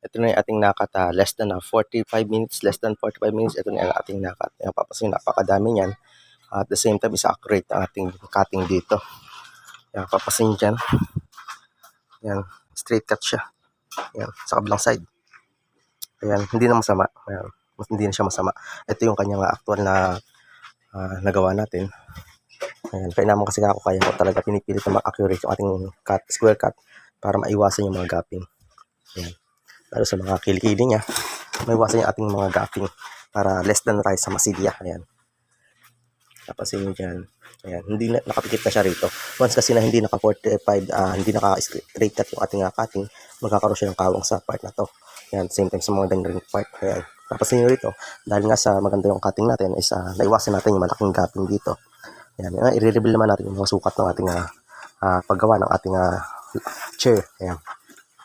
Ito na yung ating nakat, ah, less than ah, 45 minutes, less than 45 minutes. Ito na yung ating nakat. Ayan, papasin, napakadami niyan. At the same time, is accurate ang ating cutting dito. Ayan, papasin dyan. Ayan, straight cut siya. Ayan, sa kabilang side. Ayan, hindi na masama. Ayan, mas- hindi na siya masama. Ito yung kanyang ah, actual na ah, nagawa natin. Ayan, kaya naman kasi ako kaya ko talaga pinipilit na ma-accurate yung ating cut, square cut para maiwasan yung mga gapping. Ayan. Lalo sa mga kilikili niya, maiwasan yung ating mga gapping para less than tayo sa masilya. Ayan. Tapos yun dyan. Ayan. Hindi na, nakapikit na siya rito. Once kasi na hindi naka-45, ah, hindi naka-straight cut yung ating ah, cutting, magkakaroon siya ng kawang sa part na to. Ayan. Same time sa mga dangling part. Ayan. Tapos yun rito, dahil nga sa maganda yung cutting natin, is ah, naiwasan natin yung malaking gapping dito. Ayan, uh, i-reveal naman natin yung mga sukat ng ating ah, ah, paggawa ng ating ah, chair. Ayan.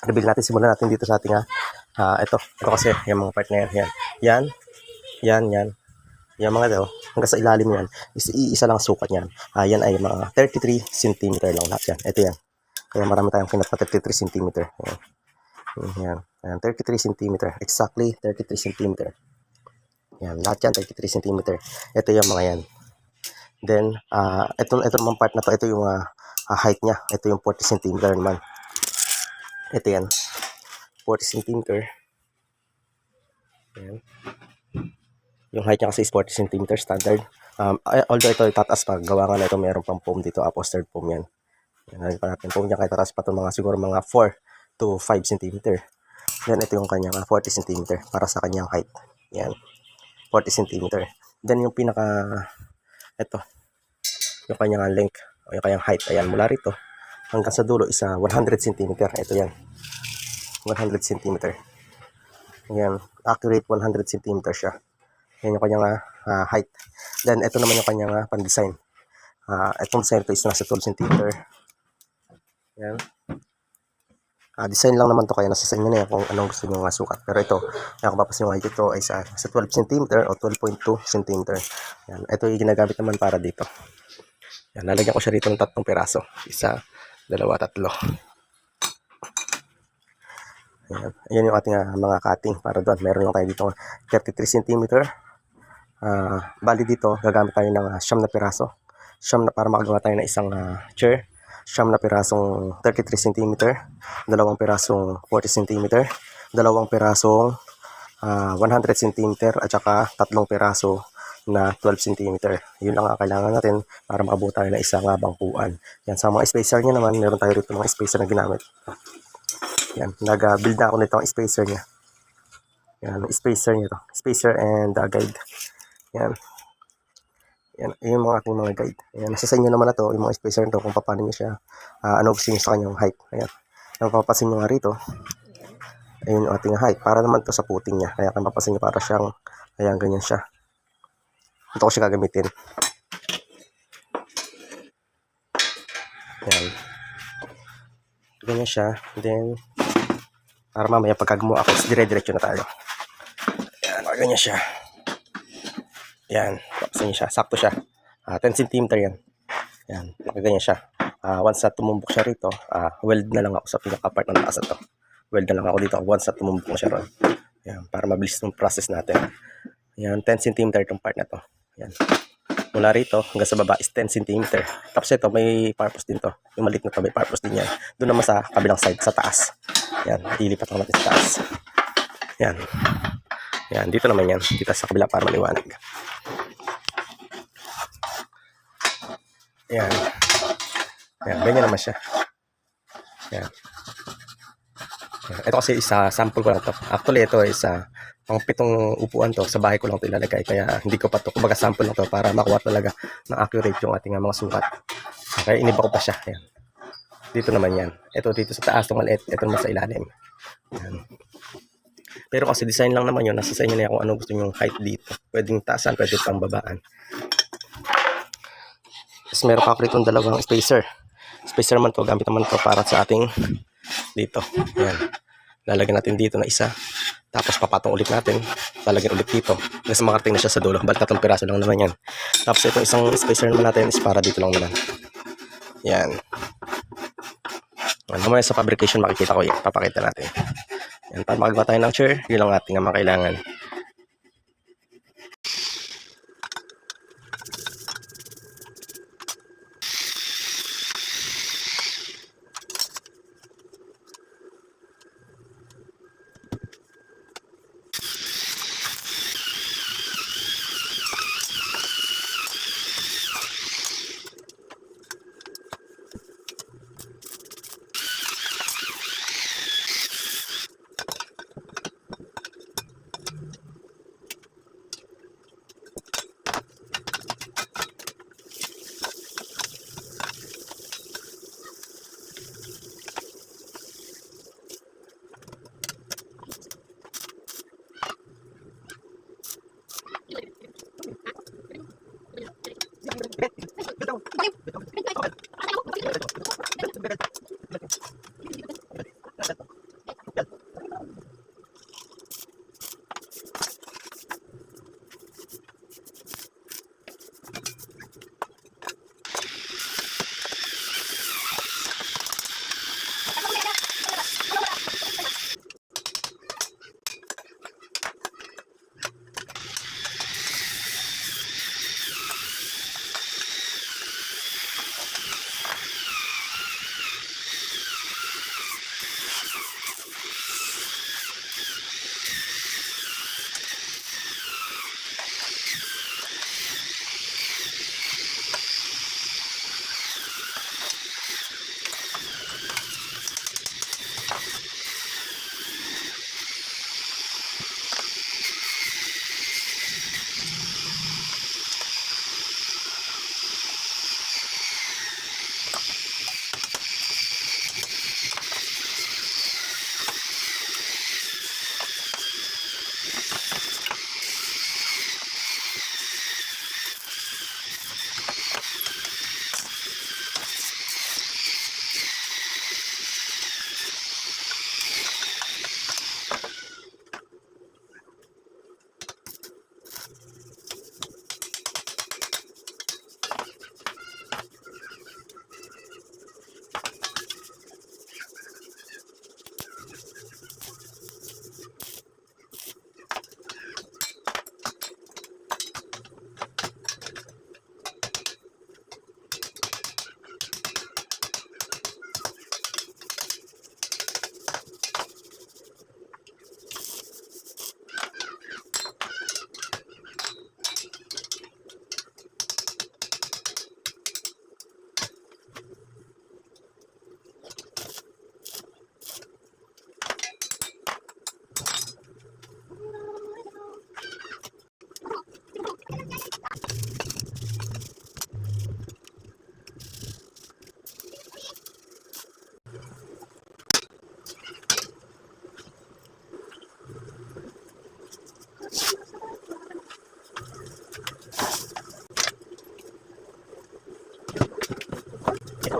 Reveal natin, simulan natin dito sa ating ah, ah, ito. Ito kasi, yung mga part na yan. Yan, yan, yan, yan. Yung mga to, hanggang sa ilalim yan, is iisa lang ang sukat yan. Ah, yan ay mga 33 cm lang lahat yan. Ito yan. Kaya marami tayong kinat pa 33 cm. Ayan. Yan. Ayan, 33 cm. Exactly 33 cm. Yan, lahat yan 33 cm. Ito yung mga yan. Then, ah ito, ito naman part na to, ito yung ah, ah, height niya. Ito yung 40 cm naman. Ito yan. 40 cm. Ayan. Yung height niya kasi is 40 cm standard. Um, although ito tataas pa, gawa nga na ito, mayroon pang foam dito, upholstered foam yan. Yan, pa natin foam niya, kahit tataas pa ito mga siguro mga 4 to 5 cm. Then, ito yung kanyang ah, 40 cm para sa kanyang height. Yan. 40 cm. Then, yung pinaka, ito, yung kanyang length o yung kanyang height. Ayan, mula rito hanggang sa dulo is ah, 100 cm. Ito yan. 100 cm. Ayan, accurate 100 cm siya. Yan yung kanyang ah, height. Then, ito naman yung kanyang ah, pan-design. Ah, itong design to is nasa 12 cm. Yan. Ah, design lang naman to kaya nasa sa inyo na yan kung anong gusto nyo nga sukat. Pero ito, yan kung papasin nyo nga ito ay sa, sa 12 cm o 12.2 cm. Yan. Ito yung ginagamit naman para dito. Yan, lalagyan ko siya rito ng tatlong piraso. Isa, dalawa, tatlo. Ayan. Yung ating ah, mga cutting para doon. Meron lang tayo dito 33 cm. Ah, bali dito, gagamit tayo ng ah, siyam na piraso. Siyam na para makagawa tayo ng isang ah, chair. Siyam na pirasong 33 cm. Dalawang pirasong 40 cm. Dalawang pirasong ah, 100 cm at saka tatlong piraso na 12 cm. Yun lang ang kailangan natin para makabuo tayo ng isang ah, bangkuan. Yan, sa mga spacer niya naman, meron tayo rito mga spacer na ginamit. Yan, nag-build na ako nito ang spacer niya. Yan, spacer niya to. Spacer and uh, guide. Yan. Yan, yun yung mga aking mga guide. Ayan, nasa sa inyo naman na to, yung mga spacer nito, kung paano niya siya, ah, ano gusto niyo sa kanyang height. Ayan. Ang papasin nyo nga rito, ayun yung ating height. Para naman to sa puting niya. Kaya kung papasin nyo para siyang, ayan, ganyan siya. Ito ko siya gagamitin. Ayan. Ganyan siya. Then, para mamaya pag gumawa ako, dire-diretso na tayo. Ayan, ganyan siya. Yan, papasin niyo siya. Sakto siya. Ah, 10 cm yan. Yan, nakaganyan siya. Ah, once na tumumbok siya rito, ah, weld na lang ako sa pinaka-part ng taas na to. Weld na lang ako dito once na tumumbok na siya ron. Yan, para mabilis yung process natin. Yan, 10 cm itong part na to. Yan. Mula rito hanggang sa baba is 10 cm. Tapos ito, may purpose din to. Yung maliit na to, may purpose din yan. Doon naman sa kabilang side, sa taas. Yan, ilipat lang natin sa taas. Yan. Yan, dito naman yan. Dito sa kabila para maliwanag. Yan. Yan, ganyan naman siya. Yan. Yan. Ito kasi isa sample ko lang to. Actually, ito is uh, pang pitong upuan to. Sa bahay ko lang ito ilalagay. Kaya hindi ko pa to. Kumbaga sample lang to para makuha talaga na accurate yung ating mga sukat. Kaya iniba ko pa siya. Yan. Dito naman yan. Ito dito sa taas, itong maliit. Ito naman sa ilalim. Yan. Pero kasi design lang naman yun. Nasa sa inyo na yan kung ano gusto nyo height dito. Pwedeng taasan, pwedeng pang babaan. Tapos meron pa ako rito dalawang spacer. Spacer naman to, gamit naman to para sa ating dito. Yan. Lalagyan natin dito na isa. Tapos papatong ulit natin. Lalagyan ulit dito. Kasi makarating na siya sa dulo. Balik tatlong piraso lang naman yan. Tapos itong isang spacer naman natin is para dito lang naman. Yan. Yan. Mamaya sa fabrication makikita ko yan. Papakita natin. Yan, para makagawa tayo ng chair, yun lang ating mga kailangan.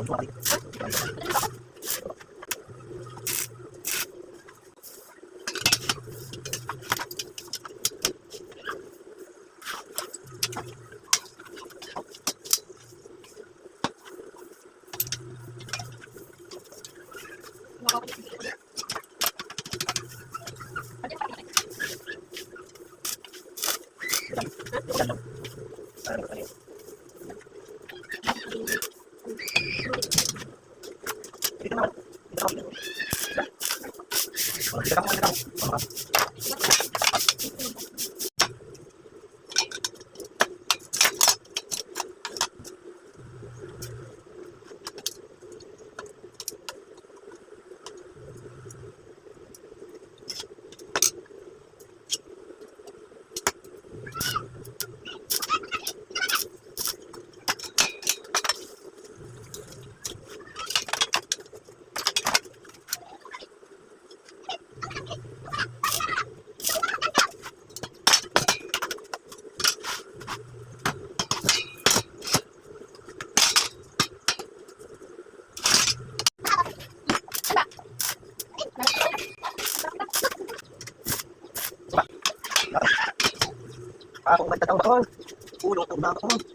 Ako about